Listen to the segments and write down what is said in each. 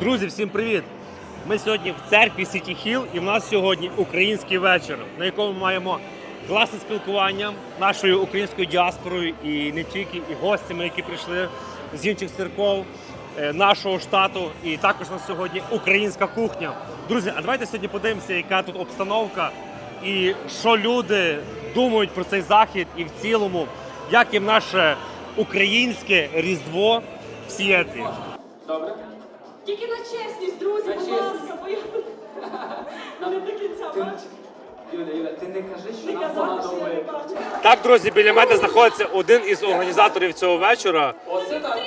Друзі, всім привіт! Ми сьогодні в церкві Сіті Хіл і в нас сьогодні український вечір, на якому ми маємо класне спілкування нашою українською діаспорою і не тільки, і гостями, які прийшли з інших церков е, нашого штату. І також у нас сьогодні українська кухня. Друзі, а давайте сьогодні подивимося, яка тут обстановка і що люди думають про цей захід, і в цілому, як їм наше українське різдво в Сіетлі. Тільки на чесність, друзі, На будь чесність. ласка, бо я тут не до кінця бачу. Юля, Юля, ти не кажи, що Не нам казати, що я не думає. бачу. Так, друзі, біля мене знаходиться один із організаторів цього вечора. Оце так.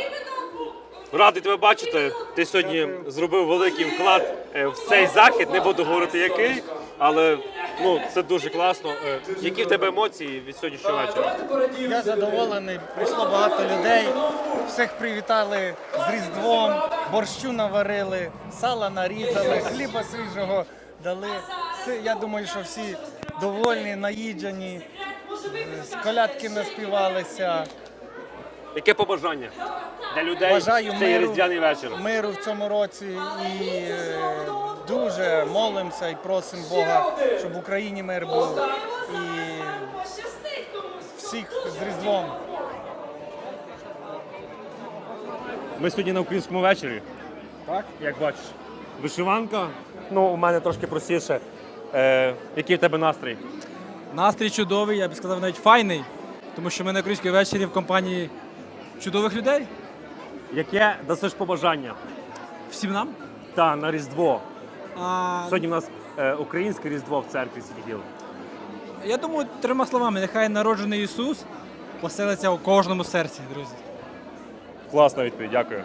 Радий тебе бачити. Ти сьогодні зробив великий вклад е, в цей захід. Не буду говорити який, але ну це дуже класно. Е, Які в тебе емоції від сьогоднішнього вечора? Давайте порадіємо. Я задоволений, прийшло багато людей. Всіх привітали з Різдвом, борщу наварили, сала нарізали, хліба свіжого дали. Я думаю, що всі довольні, наїджені, з колядки наспівалися. Яке побажання для людей Бажаю цей миру, різдвяний вечір? миру в цьому році і е, дуже молимося і просимо Бога, щоб в Україні мир був. І всіх з Різдвом. Ми сьогодні на українському вечорі. Так? Як бачиш, вишиванка. Ну, у мене трошки простіше. Е, який в тебе настрій? Настрій чудовий, я б сказав, навіть файний, тому що ми на українській вечорі в компанії чудових людей. Яке дасиш побажання? Всім нам. Та на Різдво. А, Сьогодні в нас е, українське Різдво в церкві Сіті я думаю, трьома словами, нехай народжений Ісус поселиться у кожному серці, друзі. Класна відповідь, дякую.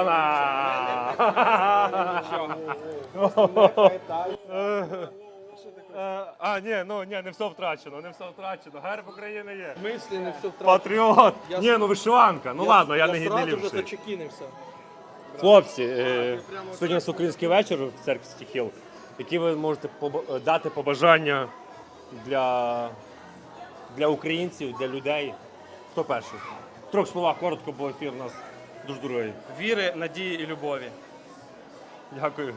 Обана! А, ні, ну ні, не все втрачено, не все втрачено. Герб України є. Мислі не все втратив. Патріот! Я Ні, ну вишиванка. Ну ладно, я не я сразу вже гіднелівший. зачекінився. Хлопці, е, сьогодні у нас український вечір в церкві Стіхіл. Які ви можете побо- дати побажання для, для українців, для людей? Хто перший? В трьох словах коротко, бо ефір у нас дуже дорогий. Віри, надії і любові. Дякую.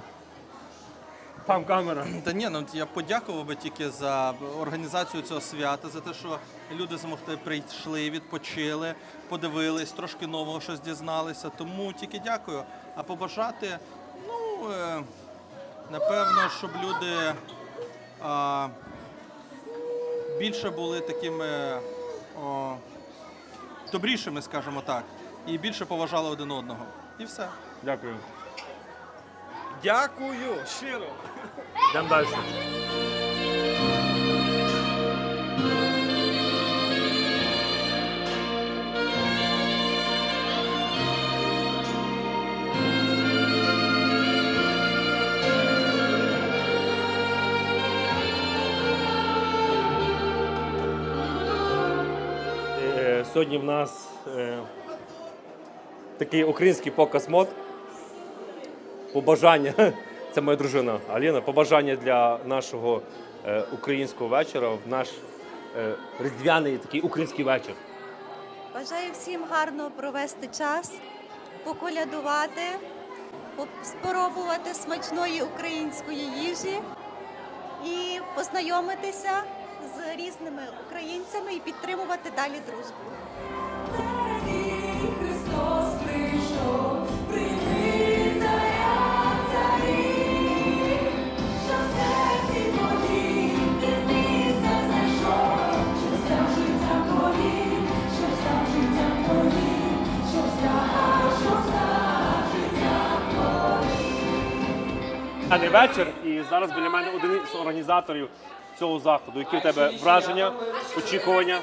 Там камера. Та ні, ну я подякував би тільки за організацію цього свята, за те, що люди змогли прийшли, відпочили, подивились, трошки нового щось дізналися. Тому тільки дякую. А побажати, ну е, напевно, щоб люди а, більше були такими о, добрішими, скажімо так, і більше поважали один одного. І все. Дякую. Дякую, щиро. Йдемо далі. Е, Сьогодні в нас е, такий український показ мод. Побажання, це моя дружина Аліна, побажання для нашого е, українського вечора в наш е, різдвяний такий український вечір. Бажаю всім гарно провести час, поколядувати, спробувати смачної української їжі і познайомитися з різними українцями і підтримувати далі дружбу. Вечір, і зараз біля мене один з організаторів цього заходу. Які в тебе враження, очікування?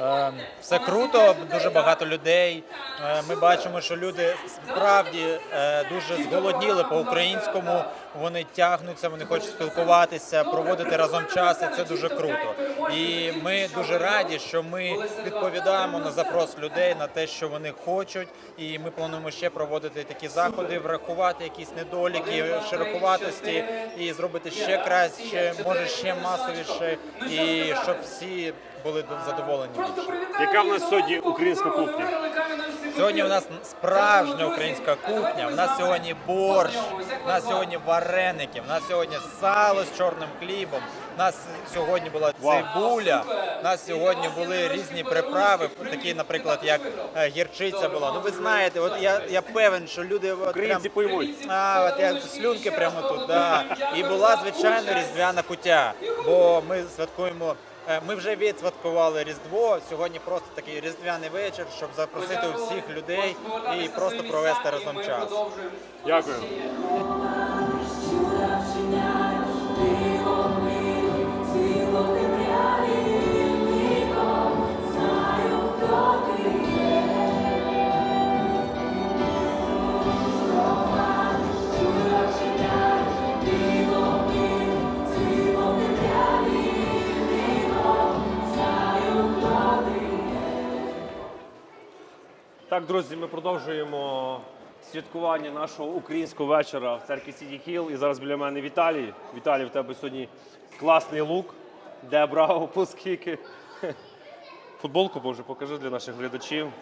Е, Все круто, дуже багато людей. Е, Ми бачимо, що люди справді е, дуже зголодніли по українському. Вони тягнуться, вони хочуть спілкуватися, проводити разом час, і це дуже круто. І ми дуже раді, що ми відповідаємо на запрос людей на те, що вони хочуть. І ми плануємо ще проводити такі заходи, врахувати якісь недоліки, широкуватості і зробити ще краще, може ще масовіше, і щоб всі були задоволені. Яка в нас сьогодні українська кухня? Сьогодні у нас справжня українська кухня. У нас сьогодні борщ, у нас сьогодні вареники, у нас сьогодні сало з чорним хлібом. У нас сьогодні була цибуля. У нас сьогодні були різні приправи, такі, наприклад, як е, гірчиця була. Ну ви знаєте, от я, я певен, що люди от Українці прям, а, от я слюнки прямо тут. Да. І була звичайно різдвяна кутя, бо ми святкуємо. е, Ми вже відсвяткували Різдво. Сьогодні просто такий різдвяний вечір, щоб запросити всіх людей і просто провести разом час. Дякую. Так, друзі, ми продовжуємо святкування нашого українського вечора в церкві Сіті Хіл. І зараз біля мене Віталій. Віталій, в тебе сьогодні класний лук. Де брав, по скільки? Футболку Боже, покажи для наших глядачів.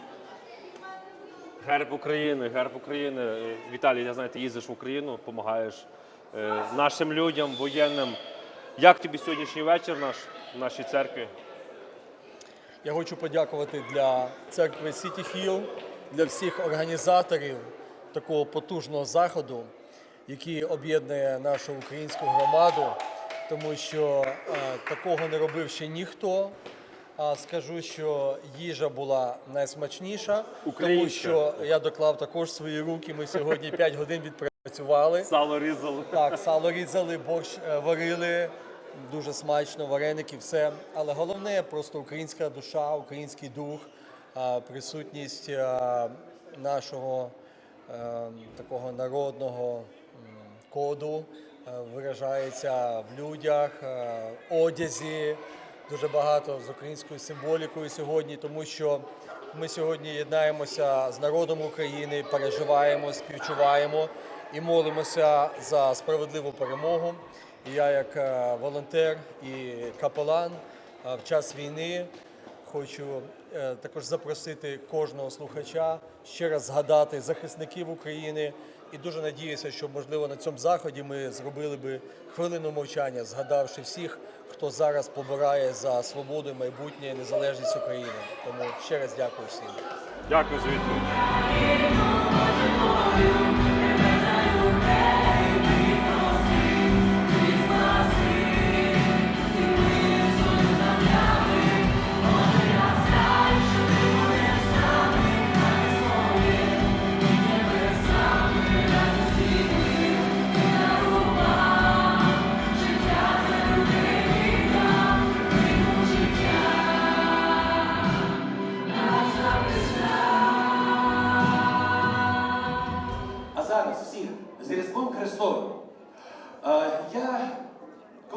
Герб України, герб України. Е, Віталій, я знаю, ти їздиш в Україну, допомагаєш е, нашим людям, воєнним. Як тобі сьогоднішній вечір наш в нашій церкві? Я хочу подякувати для церкви City Hill, для всіх організаторів такого потужного заходу, який об'єднує нашу українську громаду, тому що е, такого не робив ще ніхто. А скажу, що їжа була найсмачніша, тому що я доклав також свої руки. Ми сьогодні 5 годин відпрацювали. Сало різали. Так, сало різали, борщ е, варили, дуже смачно, вареники, все. Але головне просто українська душа, український дух, присутність нашого такого народного коду виражається в людях, одязі. Дуже багато з українською символікою сьогодні, тому що ми сьогодні єднаємося з народом України, переживаємо, співчуваємо і молимося за справедливу перемогу. І я, як е, волонтер і капелан в час війни, хочу також запросити кожного слухача ще раз згадати захисників України. І дуже надіюся, що можливо на цьому заході ми зробили би хвилину мовчання, згадавши всіх, хто зараз побирає за свободу, майбутнє, і незалежність України. Тому ще раз дякую всім. Дякую за відповідь.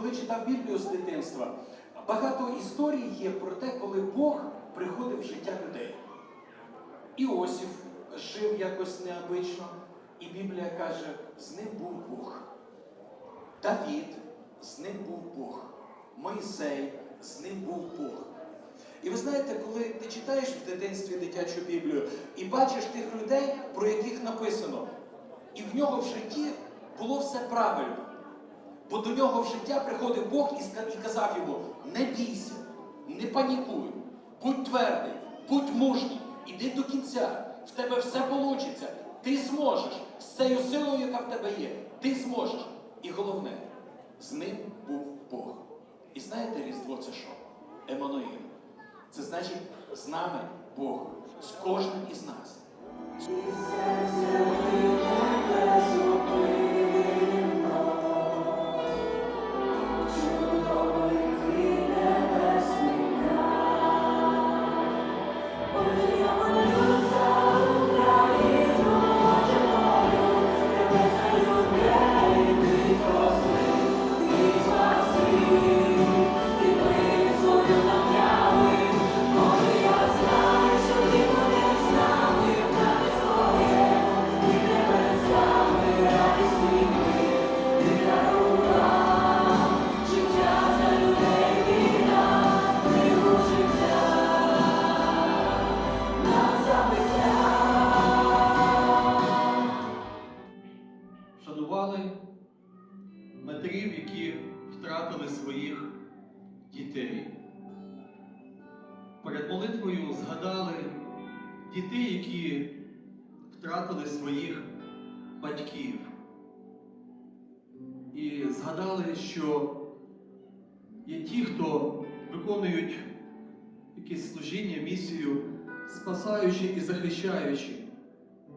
Коли читав Біблію з дитинства, багато історій є про те, коли Бог приходив в життя людей. Іосиф жив якось необично, і Біблія каже, з ним був Бог. Давід, з ним був Бог. Мойсей, з ним був Бог. І ви знаєте, коли ти читаєш в дитинстві дитячу Біблію і бачиш тих людей, про яких написано, і в нього в житті було все правильно. Бо до нього в життя приходив Бог і казав йому: не бійся, не панікуй, будь твердий, будь мужній, іди до кінця, в тебе все вийде, ти зможеш з цією силою, яка в тебе є, ти зможеш. І головне, з ним був Бог. І знаєте, Різдво це що? Еммануїл. Це значить з нами Бог, з кожним із нас. Батьків. І згадали, що є ті, хто виконують якесь служіння, місію, спасаючи і захищаючи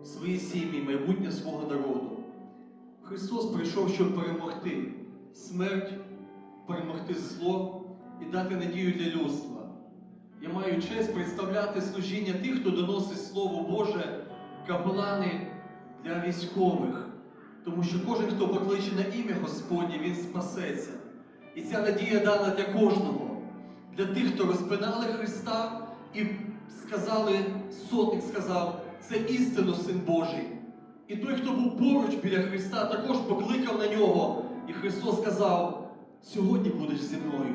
свої сім'ї, майбутнє свого народу. Христос прийшов, щоб перемогти смерть, перемогти зло і дати надію для людства. Я маю честь представляти служіння тих, хто доносить Слово Боже, капелани для військових. Тому що кожен, хто покличе на ім'я Господнє, він спасеться. І ця надія дана для кожного, для тих, хто розпинали Христа і сказали, сотник сказав, це істинно Син Божий. І той, хто був поруч біля Христа, також покликав на нього. І Христос сказав: сьогодні будеш зі мною.